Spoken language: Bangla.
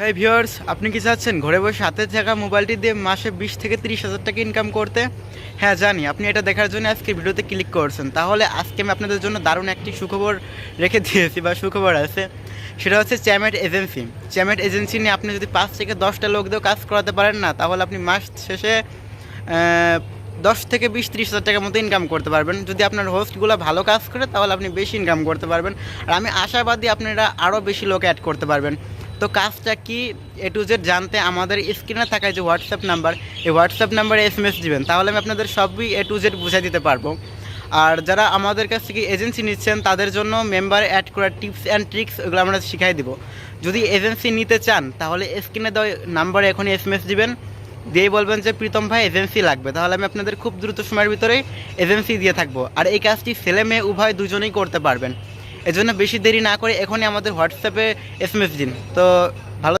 হ্যাঁ ভিওর্স আপনি কি চাচ্ছেন ঘরে বসে হাতে থাকা মোবাইলটি দিয়ে মাসে বিশ থেকে তিরিশ হাজার টাকা ইনকাম করতে? হ্যাঁ জানি। আপনি এটা দেখার জন্য আজকে ভিডিওতে ক্লিক করছেন। তাহলে আজকে আমি আপনাদের জন্য দারুণ একটি সুখবর রেখে দিয়েছি বা সুখবর আছে। সেটা হচ্ছে চ্যামেট এজেন্সি চ্যামেট এজেন্সি নিয়ে আপনি যদি পাঁচ থেকে দশটা লোক দিয়েও কাজ করাতে পারেন না, তাহলে আপনি মাস শেষে দশ থেকে বিশ, ত্রিশ হাজার টাকার মতো ইনকাম করতে পারবেন। যদি আপনার হোস্টগুলো ভালো কাজ করে, তাহলে আপনি বেশি ইনকাম করতে পারবেন। আর আমি আশাবাদী আপনারা আরও বেশি লোক অ্যাড করতে পারবেন। তো কাজটা কি এ টু জেড জানতে আমাদের স্ক্রিনে থাকা যে হোয়াটসঅ্যাপ নাম্বার এই হোয়াটসঅ্যাপ নাম্বারে এস এম এস দিবেন, তাহলে আমি আপনাদের সবই এ টু জেড বুঝিয়ে দিতে পারব। আর যারা আমাদের কাছ থেকে এজেন্সি নিচ্ছেন, তাদের জন্য মেম্বার অ্যাড করার টিপস অ্যান্ড ট্রিক্স এগুলো আমরা শিখাই দিব। যদি এজেন্সি নিতে চান, তাহলে স্ক্রিনে দেওয়া নাম্বারে এখনই এস এম এস দিবেন। দিয়েই বলবেন যে, প্রীতম ভাই এজেন্সি লাগবে। তাহলে আমি আপনাদের খুব দ্রুত সময়ের ভিতরেই এজেন্সি দিয়ে থাকব। আর এই কাজটি ছেলে মেয়ে উভয় দুজনেই করতে পারবেন। এজন্য বেশি দেরি না করে এখনই আমাদের হোয়াটসঅ্যাপে এস দিন। তো